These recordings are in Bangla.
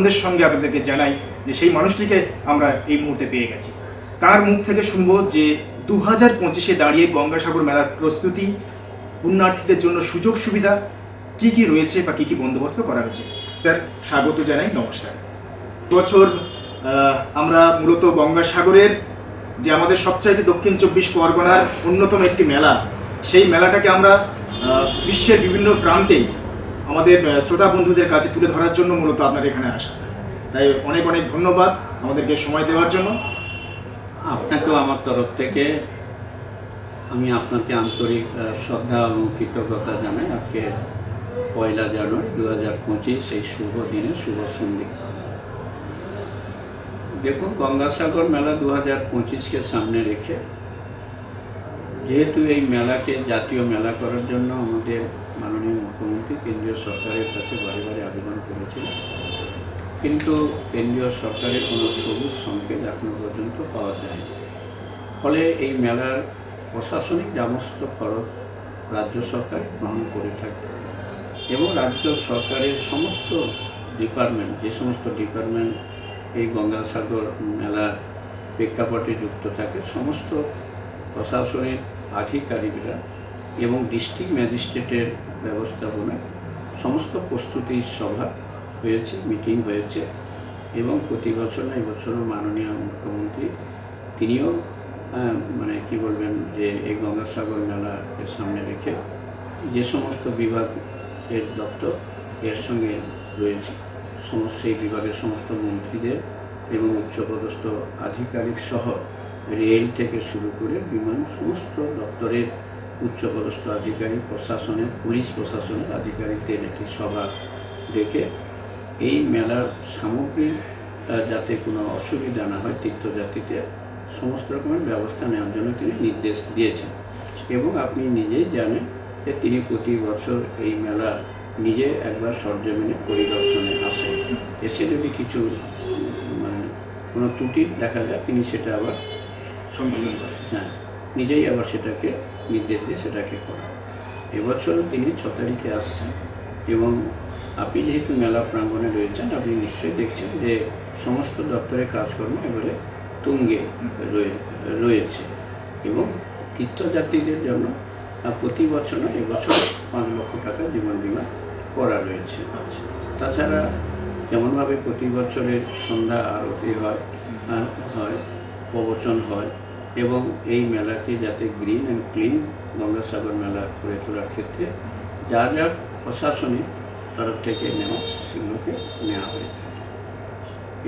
আনন্দের সঙ্গে আপনাদেরকে জানাই যে সেই মানুষটিকে আমরা এই মুহূর্তে পেয়ে গেছি। তার মুখ থেকে শুনব যে দু হাজার পঁচিশে দাঁড়িয়ে গঙ্গাসাগর মেলার প্রস্তুতি, পুণ্যার্থীদের জন্য সুযোগ সুবিধা, কি কি রয়েছে বা কি কি বন্দোবস্ত করা হয়েছে? স্যার, স্বাগত জানাই, নমস্কার। বছর আমরা মূলত গঙ্গাসাগরের যে আমাদের সবচাইতে দক্ষিণ চব্বিশ পরগনার অন্যতম একটি মেলা, সেই মেলাটাকে আমরা বিশ্বের বিভিন্ন প্রান্তে আমাদের শ্রোতা বন্ধুদের কাছে তুলে ধরার জন্য মূলত আপনার এখানে আসা। তাই অনেক অনেক ধন্যবাদ আমাদেরকে সময় দেওয়ার জন্য। আপনাকেও আমার তরফ থেকে আমি আপনাকে আন্তরিক শ্রদ্ধা এবং কৃতজ্ঞতা জানাই। আজকে পয়লা জানুয়ারি দু হাজার পঁচিশ, এই শুভ দিনে শুভ সন্ধি দেখুন, গঙ্গাসাগর মেলা দু হাজার পঁচিশকে সামনে রেখে, যেহেতু এই মেলাকে জাতীয় মেলা করার জন্য আমাদের মাননীয় মুখ্যমন্ত্রী কেন্দ্রীয় সরকারের কাছে বারে বারে আবেদন করেছিলেন কিন্তু কেন্দ্রীয় সরকারের কোনো সবুজ সংকেত এখনও পর্যন্ত পাওয়া যায়নি। ফলে এই মেলার প্রশাসনিক সমস্ত খরচ রাজ্য সরকার গ্রহণ করে থাকে এবং রাজ্য সরকারের সমস্ত ডিপার্টমেন্ট, যে সমস্ত ডিপার্টমেন্ট এই গঙ্গাসাগর মেলার প্রেক্ষাপটে যুক্ত থাকে, সমস্ত প্রশাসনের আধিকারিকরা এবং ডিস্ট্রিক্ট ম্যাজিস্ট্রেটের ব্যবস্থাপনায় সমস্ত প্রস্তুতি সভা হয়েছে, মিটিং হয়েছে এবং প্রতি বছর না, এবছরও মাননীয় মুখ্যমন্ত্রী তিনিও মানে কি বলবেন যে এই গঙ্গাসাগর মেলাকে সামনে রেখে যে সমস্ত বিভাগ এর দপ্তর এর সঙ্গে রয়েছে, সমস্ত সেই বিভাগের সমস্ত মন্ত্রীদের এবং উচ্চপদস্থ আধিকারিক সহ রেল থেকে শুরু করে বিমান সমস্ত দপ্তরের উচ্চপদস্থ আধিকারিক প্রশাসনের পুলিশ প্রশাসনের আধিকারিকদের একটি সভা ডেকে এই মেলার সামগ্রীর আহ, যাতে কোনো অসুবিধা না হয় তীর্থযাত্রীতে সমস্ত রকমের ব্যবস্থা নেওয়ার জন্য তিনি নির্দেশ দিয়েছেন এবং আপনি নিজেই জানেন যে তিনি প্রতি বছর এই মেলা নিজে একবার সরজমিনে পরিদর্শনে আসেন এসে যদি কিছু মানে কোনো ত্রুটি দেখা যায় তিনি সেটা আবার সম্বোধন করে। হ্যাঁ নিজেই আবার সেটাকে নির্দেশ দিয়ে সেটাকে করা। এবছর তিনি ছ তারিখে আসছেন এবং আপনি যেহেতু মেলা প্রাঙ্গণে রয়েছেন, আপনি নিশ্চয়ই দেখছেন যে সমস্ত দপ্তরের কাজকর্ম এবারে তুঙ্গে রয়ে, রয়েছে এবং তীর্থযাত্রীদের জন্য প্রতি বছর এবছর পাঁচ লক্ষ টাকা জীবন বিমা করা রয়েছে। তাছাড়া যেমনভাবে প্রতি বছরের সন্ধ্যা আরতি হয় হয়, প্রবচন হয় এবং এই মেলাকে যাতে গ্রিন অ্যান্ড ক্লিন গঙ্গাসাগর মেলা করে তোলার ক্ষেত্রে যা যা প্রশাসনিক তরফ থেকে নেওয়া সেগুলোকে নেওয়া হয়ে থাকে।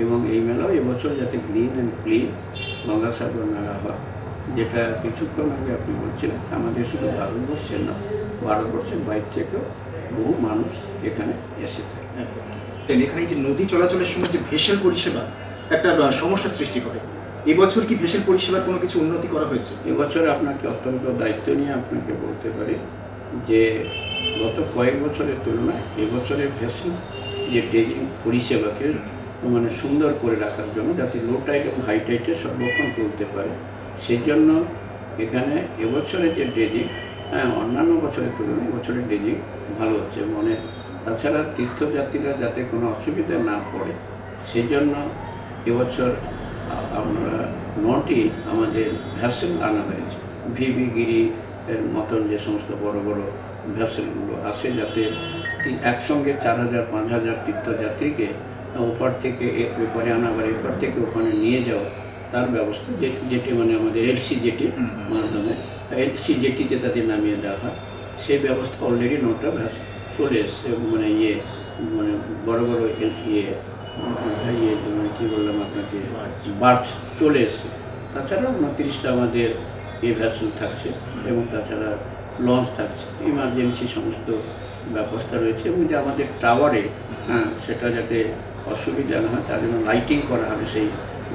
এবং এই মেলাও এবছর যাতে গ্রিন অ্যান্ড ক্লিন গঙ্গাসাগর মেলা হয়, যেটা কিছুক্ষণ আগে আপনি বলছিলেন, আমাদের শুধু ভারতবর্ষের না, ভারতবর্ষের বাইরে থেকেও বহু মানুষ এখানে এসে থাকে। এখানে যে নদী চলাচলের সময় যে ভেসেল পরিষেবা, একটা সমস্যা সৃষ্টি করে। এবছর কি ভেসেল পরিষেবার কোনো কিছু উন্নতি করা হয়েছে? এবছর আপনাকে অত্যন্ত দায়িত্ব নিয়ে আপনাকে বলতে পারি যে, গত কয়েক বছরের তুলনায় এবছরের ভ্যাসিন যে ডেজিং পরিষেবাকে মানে সুন্দর করে রাখার জন্য, যাতে লো টাইট এবং হাই টাইটে সর্বক্ষণ চলতে পারে সেই জন্য এখানে এবছরের যে ডেজিং হ্যাঁ অন্যান্য বছরের তুলনায় এবছরের ডেজিং ভালো হচ্ছে। মানে তাছাড়া তীর্থযাত্রীরা যাতে কোনো অসুবিধা না পড়ে সেই জন্য এবছর আমরা নটি আমাদের ভ্যাসেল আনা হয়েছে। ভিবি গিরি এর মতন যে সমস্ত বড় বড় ভ্যাসেলগুলো আসে যাতে একসঙ্গে চার হাজার পাঁচ হাজার তীর্থযাত্রীকে ওপার থেকে এপারে আনা আবার এপার থেকে ওখানে নিয়ে যাওয়া তার ব্যবস্থা যে- যেটি মানে আমাদের এলসি জেটির। মাধ্যমে। এলসি জেটিতে তাদের নামিয়ে দেওয়া হয়। সেই ব্যবস্থা অলরেডি নটা ভ্যাস চলে এসছে। মানে ইয়ে মানে বড় বড় ইয়ে মানে কী বললাম আপনাকে বার্চ চলে এসছে। তাছাড়া উনত্রিশটা আমাদের এ ভ্যাসেল থাকছে এবং তাছাড়া লঞ্চ থাকছে। ইমার্জেন্সি সমস্ত ব্যবস্থা রয়েছে এবং যে আমাদের টাওয়ারে হ্যাঁ সেটা যাতে অসুবিধা না হয় তার জন্য লাইটিং করা হবে সেই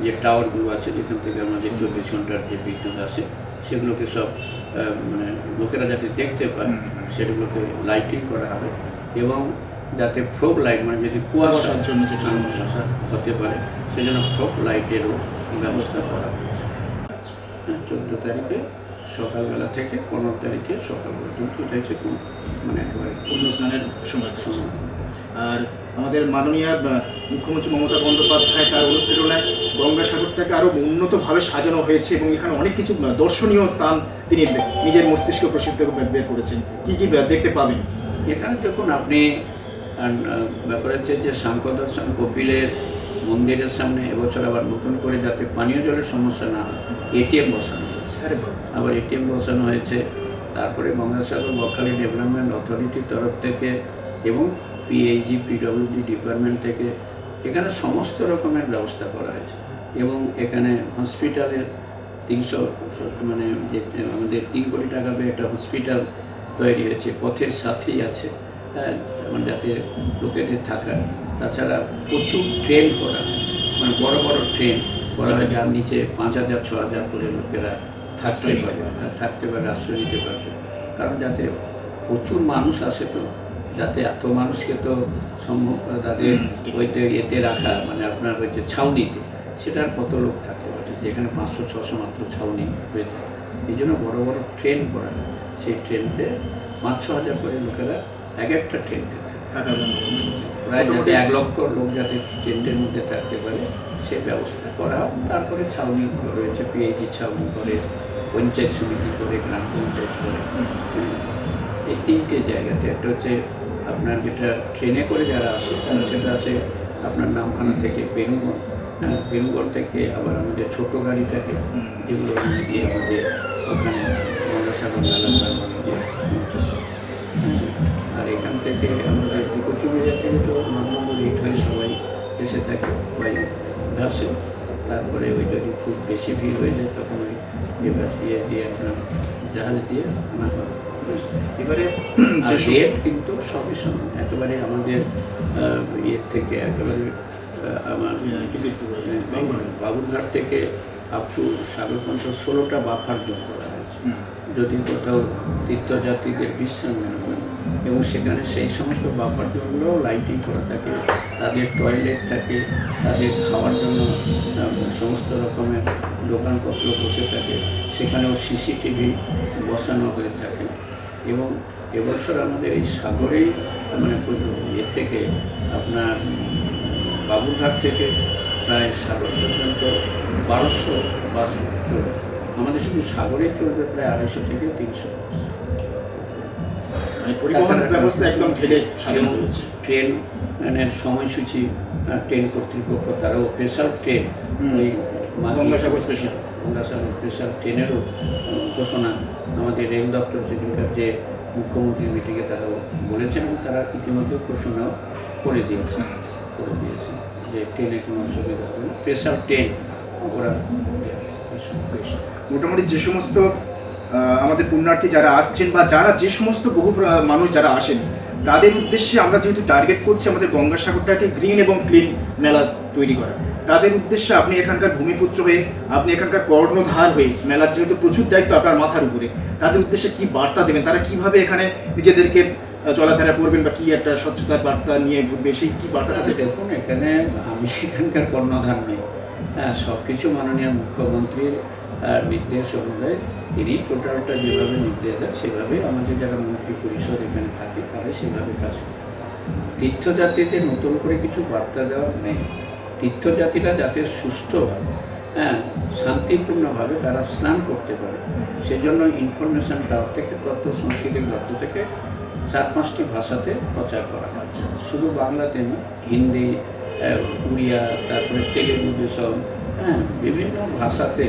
যে টাওয়ারগুলো আছে যেখান থেকে আমাদের চব্বিশ ঘণ্টার যে বিদ্যুৎ আসে সেগুলোকে সব মানে লোকেরা যাতে দেখতে পায়। সেগুলোকে লাইটিং করা হবে। এবং যাতে ফ্রক লাইট মানে যদি কুয়াশা কুয়াশার জন্য যেটা সমস্যা। সমস্যা হতে পারে সেজন্য ফ্রক লাইটেরও ব্যবস্থা করা হয়েছে হ্যাঁ, চোদ্দ তারিখে সকালবেলা থেকে পনেরো তারিখে সকাল পর্যন্ত এটা হচ্ছে কোন- মানে একেবারে পূর্ণ স্নানের সময়। আর আমাদের মাননীয় মুখ্যমন্ত্রী মমতা বন্দ্যোপাধ্যায় তার অনুপ্রেরণায় গঙ্গাসাগরটাকে আরও উন্নতভাবে সাজানো হয়েছে এবং এখানে অনেক কিছু দর্শনীয় স্থান তিনি নিজের মস্তিষ্ক প্রসিদ্ধ বের করেছেন কী কী দেখতে পাবেন এখানে যখন আপনি আহ, ব্যাপার হচ্ছে যে সাংখ্য দর্শন কপিলের মন্দিরের সামনে এবছর আবার নতুন করে যাতে পানীয় জলের সমস্যা না হয় এটিএম বসানো হয়েছে। আবার এটিএম বসানো হয়েছে তারপরে গঙ্গাসাগর বকখালি ডেভেলপমেন্ট অথরিটির তরফ থেকে এবং পিএইচজি পিডব্লিউডি ডিপার্টমেন্ট থেকে এখানে সমস্ত রকমের ব্যবস্থা করা হয়েছে। এবং এখানে হসপিটালের তিনশো মানে যে আমাদের তিন কোটি টাকা দিয়ে একটা হসপিটাল তৈরি হয়েছে পথের সাথেই আছে। হ্যাঁ মানে যাতে লোকেদের থাকার। তাছাড়া প্রচুর ট্রেন করা হয়। মানে বড় বড় ট্রেন করা হয় যার নিচে পাঁচ হাজার ছ হাজার করে লোকেরা থাকতে পারে হ্যাঁ, থাকতে পারে আশ্রয় নিতে পারবে। কারণ যাতে প্রচুর মানুষ আসে তো যাতে এত মানুষকে তো সম্ভব তাদের ওইতে এতে রাখা মানে আপনার ওই যে ছাউনিতে সেটার কত লোক থাকতে পারে যেখানে পাঁচশো ছশো মাত্র ছাউনি হয়ে থাকে। এই জন্য বড়ো বড়ো ট্রেন করা সেই ট্রেনতে পাঁচ ছ হাজার করে লোকেরা এক একটা ট্রেনতে থাকে থাকার প্রায় যাতে এক লক্ষ লোক যাতে ট্রেনটির মধ্যে থাকতে পারে সে ব্যবস্থা করা তারপরে ছাউনি রয়েছে পিএইচি ছাউনি করে পঞ্চায়েত সমিতি করে গ্রাম পঞ্চায়েত করে। এই তিনটে জায়গাতে একটা হচ্ছে আপনার যেটা ট্রেনে করে যারা আসে তারা সেটা আসে আপনার নামখানা থেকে বেনুগঞ্জ হ্যাঁ বেনুগঞ্জ থেকে আবার আমাদের ছোটো গাড়ি থাকে যেগুলো গিয়ে আমাদের ওখানে গঙ্গাসাগর প্রাঙ্গণে থেকে আমাদের কুচুবিড়িয়া থেকে তো নর্মাল রেট হয়ে সবাই এসে থাকে বাই বাসে তারপরে ওই যদি খুব বেশি ভিড় হয়ে যায় তখন ওই বাস দিয়ে দিয়ে আপনার জাহাজ দিয়ে আনা হয়। এবারে রেট কিন্তু সবই সমান। একেবারে আমাদের ইয়ের থেকে একেবারে আমার আহ, বাবুরঘাট থেকে আপ টু সাগরপঞ্চ ষোলোটা বাফার যোগ করা হয়েছে। যদি কোথাও তীর্থযাত্রীদের বিশ্রাম নেওয়া হয় এবং সেখানে সেই সমস্ত বাফার জোনগুলোও লাইটিং করা থাকে, তাদের টয়লেট থাকে, তাদের খাওয়ার জন্য সমস্ত রকমের দোকানপত্র বসে থাকে, সেখানেও সিসিটিভি বসানো হয়ে থাকে। এবং এবছর আমাদের এই সাগরেই মানে এর থেকে, আপনার বাবুরঘাট থেকে প্রায় সাগর পর্যন্ত বারোশো বাস আমাদের শুধু সাগরে চলবে প্রায় আড়াইশো থেকে তিনশো। পরিবহন ব্যবস্থা একদম ঢেলে সাজানো রয়েছে ট্রেন মানে সময়সূচি ট্রেন কর্তৃপক্ষ তারাও স্পেশাল ট্রেন ওই গঙ্গাসাগর স্পেশাল গঙ্গাসাগর স্পেশাল ট্রেনেরও ঘোষণা আমাদের রেল দপ্তর সেখানকার যে মুখ্যমন্ত্রীর মিটিংয়ে তারাও বলেছেন এবং তারা ইতিমধ্যে ঘোষণাও করে দিয়েছে করে দিয়েছে যে ট্রেনে কোনো অসুবিধা হবে স্পেশাল ট্রেন ওরা মোটামুটি যে সমস্ত আমাদের পুণ্যার্থী যারা আসছেন বা যারা যে সমস্ত বহু মানুষ যারা আসেন তাদের উদ্দেশ্যে আমরা যেহেতু টার্গেট করছি আমাদের গঙ্গাসাগরটাকে গ্রিন এবং ক্লিন মেলা তৈরি করা। তাদের উদ্দেশ্যে আপনি এখানকার ভূমিপুত্র হয়ে আপনি এখানকার কর্ণধার হয়ে মেলার যেহেতু প্রচুর দায়িত্ব আপনার মাথার উপরে তাদের উদ্দেশ্যে কি বার্তা দেবেন? তারা কীভাবে এখানে নিজেদেরকে চলাফেরা করবেন বা কি একটা স্বচ্ছতার বার্তা নিয়ে ঘুরবে সেই কি বার্তাটা দেবেন? দেখুন এখানে আমি এখানকার কর্ণধার নেই। হ্যাঁ সব কিছু মাননীয় মুখ্যমন্ত্রীর আহ, নির্দেশ অনুযায়ী তিনি টোটালটা যেভাবে নির্দেশ দেন সেভাবে আমাদের যারা মন্ত্রী পরিষদ এখানে থাকে তারা সেভাবে কাজ করে। তীর্থযাত্রীদের নতুন করে কিছু বার্তা দেওয়ার নেই। তীর্থযাত্রীরা যাতে সুষ্ঠুভাবে হ্যাঁ শান্তিপূর্ণভাবে তারা স্নান করতে পারে সেজন্য ইনফরমেশন টাওয়ার থেকে তথ্য সংস্কৃতি দপ্তর থেকে চার পাঁচটি ভাষাতে প্রচার করা হয় শুধু বাংলাতে না হিন্দি উড়িয়া তারপরে তেলেগু দেশম হ্যাঁ বিভিন্ন ভাষাতে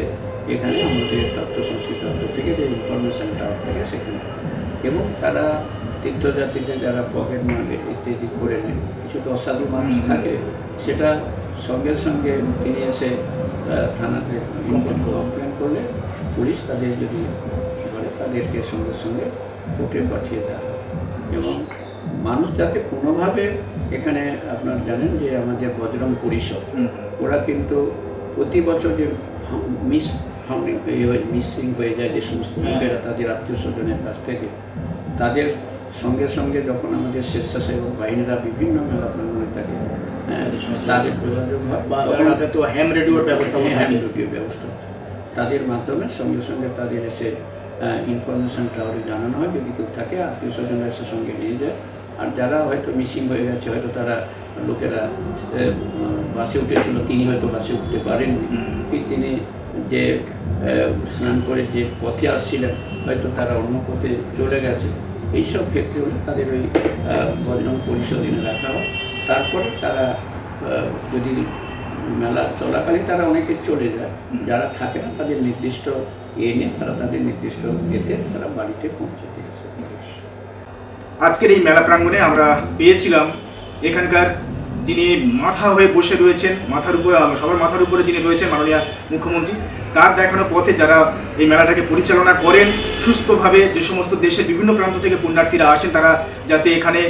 এখানে আমাদের তথ্য সংস্কৃতি দপ্তর থেকে যে ইনফরমেশন টাওয়ার থেকে সেখানে। এবং তারা তীর্থযাত্রীদের যারা পকেট মারে ইত্যাদি করে নেয় কিছু তো অসাধু মানুষ থাকে সেটা সঙ্গে সঙ্গে তিনি এসে থানাতে কমপ্লেন করলে পুলিশ তাদের যদি করে তাদেরকে সঙ্গে সঙ্গে কোর্টে পাঠিয়ে দেওয়া এবং মানুষ যাতে কোনোভাবে এখানে আপনার জানেন যে আমাদের বজরং পরিষদ ওরা কিন্তু প্রতি বছর যে মিস ফাউন্ডিং হয়ে হয়ে মিসিং হয়ে যায় যে সমস্ত লোকেরা তাদের আত্মীয় স্বজনের কাছ থেকে তাদের সঙ্গে সঙ্গে যখন আমাদের স্বেচ্ছাসেবক বাহিনীরা বিভিন্ন মেলা প্রাঙ্গণে থাকে হ্যাঁ, তাদের যোগাযোগ হয়। তো হ্যাম রেডিওর ব্যবস্থা হ্যাঁ, তাদের মাধ্যমে সঙ্গে সঙ্গে তাদের এসে ইনফরমেশন টাওয়ারে জানানো হয় যদি কেউ থাকে আত্মীয় স্বজনরা এসে সঙ্গে নিয়ে যায়। আর যারা হয়তো মিসিং হয়ে গেছে হয়তো তারা লোকেরা বাসে উঠেছিল তিনি হয়তো বাসে উঠতে পারেননি। তিনি যে স্নান করে যে পথে আসছিলেন, হয়তো তারা অন্য পথে চলে গেছে। এইসব ক্ষেত্রে হলে তাদের ওই বজরং পরিশোধনে রাখা হয়। তারপরে তারা যদি মেলা চলাকালীন তারা অনেকে চলে যায়। যারা থাকে না, তাদের নির্দিষ্ট এনে তারা তাদের নির্দিষ্ট এতে তারা বাড়িতে পৌঁছে দিয়েছে আজকের এই মেলা প্রাঙ্গণে আমরা পেয়েছিলাম এখানকার যিনি মাথা হয়ে বসে রয়েছেন, মাথার উপরে সবার মাথার উপরে যিনি রয়েছেন মাননীয় মুখ্যমন্ত্রী, তার দেখানো পথে যারা এই মেলাটাকে পরিচালনা করেন, সুস্থভাবে যে সমস্ত দেশের বিভিন্ন প্রান্ত থেকে পুণ্যার্থীরা আসেন, তারা যাতে এখানে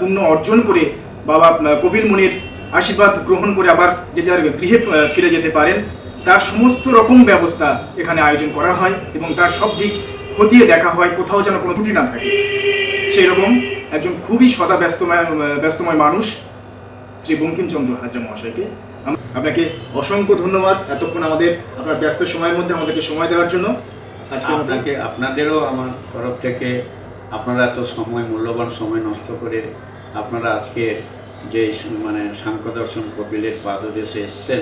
পুণ্য অর্জন করে বাবা কপিল মুনির আশীর্বাদ গ্রহণ করে আবার যে যার গৃহে ফিরে যেতে পারেন, তার সমস্ত রকম ব্যবস্থা এখানে আয়োজন করা হয় এবং তার সব দিক খতিয়ে দেখা হয়, কোথাও যেন কোনো ত্রুটি না থাকে। সেই রকম একজন খুবই সদা ব্যস্তময় ব্যস্তময় মানুষ শ্রী বঙ্কিমচন্দ্র হাজরা মহাশয়কে। আপনাকে অসংখ্য ধন্যবাদ এতক্ষণ আমাদের আপনার ব্যস্ত সময়ের মধ্যে আমাদেরকে সময় দেওয়ার জন্য। আজকে আপনাকে আপনাদেরও আমার তরফ থেকে আপনারা এত সময় মূল্যবান সময় নষ্ট করে আপনারা আজকে যে মানে সাংখ্য দর্শন কপিলের পাদদেশে এসছেন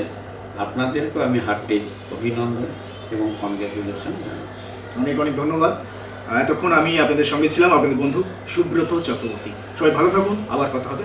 আপনাদেরকেও আমি হার্টে অভিনন্দন এবং কনগ্রেচুলেশন জানাচ্ছি। অনেক অনেক ধন্যবাদ। এতক্ষণ আমি আপনাদের সঙ্গে ছিলাম আপনাদের বন্ধু সুব্রত চক্রবর্তী। সবাই ভালো থাকুন আবার কথা হবে।